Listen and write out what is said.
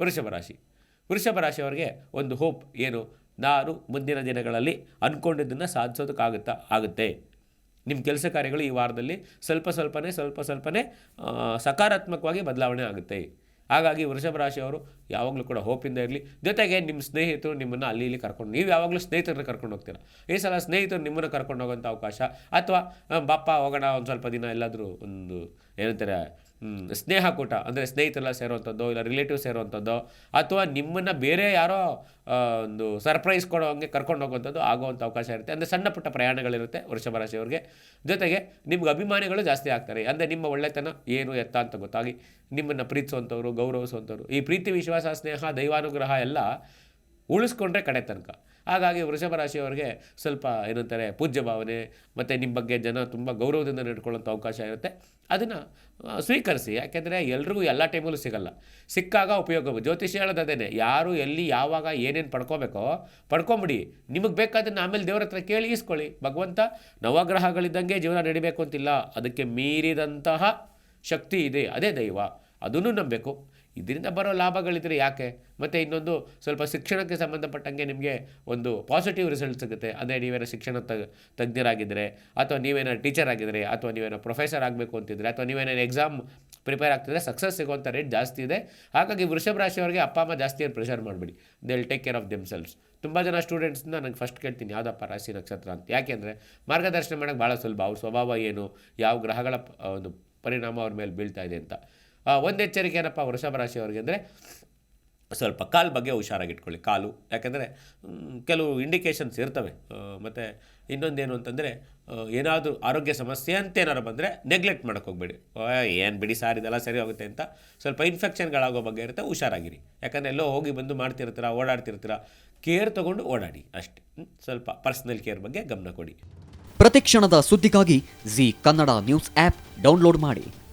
ವೃಷಭ ರಾಶಿ. ವೃಷಭ ರಾಶಿಯವರಿಗೆ ಒಂದು ಹೋಪ್ ಏನು? ನಾನು ಮುಂದಿನ ದಿನಗಳಲ್ಲಿ ಅಂದ್ಕೊಂಡಿದ್ದನ್ನು ಸಾಧಿಸೋದಕ್ಕಾಗುತ್ತಾ? ಆಗುತ್ತೆ. ನಿಮ್ಮ ಕೆಲಸ ಕಾರ್ಯಗಳು ಈ ವಾರದಲ್ಲಿ ಸ್ವಲ್ಪ ಸ್ವಲ್ಪನೇ ಸ್ವಲ್ಪ ಸ್ವಲ್ಪನೇ ಸಕಾರಾತ್ಮಕವಾಗಿ ಬದಲಾವಣೆ ಆಗುತ್ತೆ. ಹಾಗಾಗಿ ವೃಷಭ ರಾಶಿಯವರು ಯಾವಾಗಲೂ ಕೂಡ ಹೋಪಿಂದ ಇರಲಿ. ಜೊತೆಗೆ ನಿಮ್ಮ ಸ್ನೇಹಿತರು ನಿಮ್ಮನ್ನು ಅಲ್ಲಿ ಇಲ್ಲಿ ಕರ್ಕೊಂಡು, ನೀವು ಯಾವಾಗಲೂ ಸ್ನೇಹಿತರನ್ನ ಕರ್ಕೊಂಡು ಹೋಗ್ತೀರ. ಈ ಸಲ ಸ್ನೇಹಿತರು ನಿಮ್ಮನ್ನು ಕರ್ಕೊಂಡು ಹೋಗೋಂಥ ಅವಕಾಶ ಅಥವಾ ಬಾಪ ಹೋಗೋಣ, ಒಂದು ಸ್ವಲ್ಪ ದಿನ ಎಲ್ಲಾದರೂ ಒಂದು ಏನಂತಾರೆ ಸ್ನೇಹ ಕೂಟ ಅಂದರೆ ಸ್ನೇಹಿತರೆಲ್ಲ ಸೇರುವಂಥದ್ದು ಇಲ್ಲ ರಿಲೇಟಿವ್ ಸೇರುವಂಥದ್ದು ಅಥವಾ ನಿಮ್ಮನ್ನು ಬೇರೆ ಯಾರೋ ಒಂದು ಸರ್ಪ್ರೈಸ್ ಕೊಡೋ ಹಂಗೆ ಕರ್ಕೊಂಡು ಹೋಗುವಂಥದ್ದು ಆಗುವಂಥ ಅವಕಾಶ ಇರುತ್ತೆ. ಅಂದರೆ ಸಣ್ಣ ಪುಟ್ಟ ಪ್ರಯಾಣಗಳಿರುತ್ತೆ ವೃಷಭ ರಾಶಿಯವ್ರಿಗೆ. ಜೊತೆಗೆ ನಿಮ್ಗೆ ಅಭಿಮಾನಿಗಳು ಜಾಸ್ತಿ ಆಗ್ತಾರೆ. ಅಂದರೆ ನಿಮ್ಮ ಒಳ್ಳೆತನ ಏನು ಎತ್ತ ಅಂತ ಗೊತ್ತಾಗಿ ನಿಮ್ಮನ್ನು ಪ್ರೀತಿಸುವಂಥವ್ರು ಗೌರವಿಸುವಂಥವ್ರು. ಈ ಪ್ರೀತಿ, ವಿಶ್ವಾಸ, ಸ್ನೇಹ, ದೈವಾನುಗ್ರಹ ಎಲ್ಲ ಉಳಿಸ್ಕೊಂಡ್ರೆ ಕಡೆ ತನಕ. ಹಾಗಾಗಿ ವೃಷಭ ರಾಶಿಯವರಿಗೆ ಸ್ವಲ್ಪ ಏನಂತಾರೆ, ಪೂಜ್ಯ ಭಾವನೆ, ಮತ್ತು ನಿಮ್ಮ ಬಗ್ಗೆ ಜನ ತುಂಬ ಗೌರವದಿಂದ ನಡ್ಕೊಳ್ಳೋಂಥ ಅವಕಾಶ ಇರುತ್ತೆ. ಅದನ್ನು ಸ್ವೀಕರಿಸಿ. ಯಾಕೆಂದರೆ ಎಲ್ರಿಗೂ ಎಲ್ಲ ಟೈಮಲ್ಲೂ ಸಿಗಲ್ಲ. ಸಿಕ್ಕಾಗ ಉಪಯೋಗ ಜ್ಯೋತಿಷ್ಯ ಹೇಳೋದು ಯಾರು ಎಲ್ಲಿ, ಯಾವಾಗ, ಏನೇನು ಪಡ್ಕೋಬೇಕೋ ಪಡ್ಕೊಂಬಿಡಿ. ನಿಮಗೆ ಬೇಕಾದನ್ನು ಆಮೇಲೆ ದೇವ್ರ ಹತ್ರ ಕೇಳಿ ಈಸ್ಕೊಳ್ಳಿ. ಭಗವಂತ, ನವಗ್ರಹಗಳಿದ್ದಂಗೆ ಜೀವನ ನಡಿಬೇಕು ಅಂತಿಲ್ಲ ಅದಕ್ಕೆ ಮೀರಿದಂತಹ ಶಕ್ತಿ ಇದೆ. ಅದೇ ದೈವ. ಅದನ್ನು ನಂಬಬೇಕು. ಇದರಿಂದ ಬರೋ ಲಾಭಗಳಿದ್ರೆ ಯಾಕೆ? ಮತ್ತು ಇನ್ನೊಂದು ಸ್ವಲ್ಪ ಶಿಕ್ಷಣಕ್ಕೆ ಸಂಬಂಧಪಟ್ಟಂಗೆ ನಿಮಗೆ ಒಂದು ಪಾಸಿಟಿವ್ ರಿಸಲ್ಟ್ ಸಿಗುತ್ತೆ. ಅಂದರೆ ನೀವೇನೋ ಶಿಕ್ಷಣ ತಗ್ ತಜ್ಞರಾಗಿದ್ದರೆ ಅಥವಾ ನೀವೇನೋ ಟೀಚರ್ ಆಗಿದ್ದರೆ ಅಥವಾ ನೀವೇನೋ ಪ್ರೊಫೆಸರ್ ಆಗಬೇಕು ಅಂತಿದ್ರೆ, ಅಥವಾ ನೀವೇನೇನು ಎಕ್ಸಾಮ್ ಪ್ರಿಪೇರ್ ಆಗ್ತಿದ್ರೆ ಸಕ್ಸಸ್ ಸಿಗುವಂಥ ರೇಟ್ ಜಾಸ್ತಿ ಇದೆ. ಹಾಗಾಗಿ ವೃಷಭ ರಾಶಿಯವರಿಗೆ ಅಪ್ಪ, ಅಮ್ಮ ಜಾಸ್ತಿ ಏನು ಪ್ರೆಷರ್ ಮಾಡಬೇಡಿ. They will take care of themselves ತುಂಬ ಜನ ಸ್ಟೂಡೆಂಟ್ಸ್ನ ನಂಗೆ ಫಸ್ಟ್ ಕೇಳ್ತೀನಿ, ಯಾವುದಪ್ಪ ರಾಶಿ ನಕ್ಷತ್ರ ಅಂತ. ಯಾಕೆಂದರೆ ಮಾರ್ಗದರ್ಶನ ಮಾಡೋಕ್ಕೆ ಭಾಳ ಸುಲಭ. ಅವ್ರ ಸ್ವಭಾವ ಏನು? ಯಾವ ಗ್ರಹಗಳ ಒಂದು ಪರಿಣಾಮ ಅವ್ರ ಮೇಲೆ ಬೀಳ್ತಾ ಇದೆ ಅಂತ. ಒಂದು ಎಚ್ಚರಿಕೆ ಏನಪ್ಪ ವೃಷಭ ರಾಶಿಯವರಿಗೆ ಅಂದರೆ ಸ್ವಲ್ಪ ಕಾಲು ಬಗ್ಗೆ ಹುಷಾರಾಗಿಟ್ಕೊಳ್ಳಿ, ಕಾಲು. ಯಾಕಂದರೆ ಕೆಲವು ಇಂಡಿಕೇಶನ್ಸ್ ಇರ್ತವೆ. ಮತ್ತು ಇನ್ನೊಂದೇನು ಅಂತಂದರೆ ಏನಾದರೂ ಆರೋಗ್ಯ ಸಮಸ್ಯೆ ಅಂತ ಏನಾರು ಬಂದರೆ ನೆಗ್ಲೆಕ್ಟ್ ಮಾಡೋಕ್ಕೆ ಹೋಗ್ಬೇಡಿ. ಏನು ಬಿಡಿ ಸಾರ್, ಇದೆಲ್ಲ ಸರಿ ಹೋಗುತ್ತೆ ಅಂತ ಸ್ವಲ್ಪ ಇನ್ಫೆಕ್ಷನ್ಗಳಾಗೋ ಬಗ್ಗೆ ಇರುತ್ತೆ, ಹುಷಾರಾಗಿರಿ. ಯಾಕಂದರೆ ಎಲ್ಲೋ ಹೋಗಿ ಬಂದು ಮಾಡ್ತಿರ್ತೀರ, ಓಡಾಡ್ತಿರ್ತೀರ ಕೇರ್ ತೊಗೊಂಡು ಓಡಾಡಿ ಅಷ್ಟೇ. ಸ್ವಲ್ಪ ಪರ್ಸ್ನಲ್ ಕೇರ್ ಬಗ್ಗೆ ಗಮನ ಕೊಡಿ. ಪ್ರತಿಕ್ಷಣದ ಸುದ್ದಿಗಾಗಿ Zee Kannada news app download ಮಾಡಿ.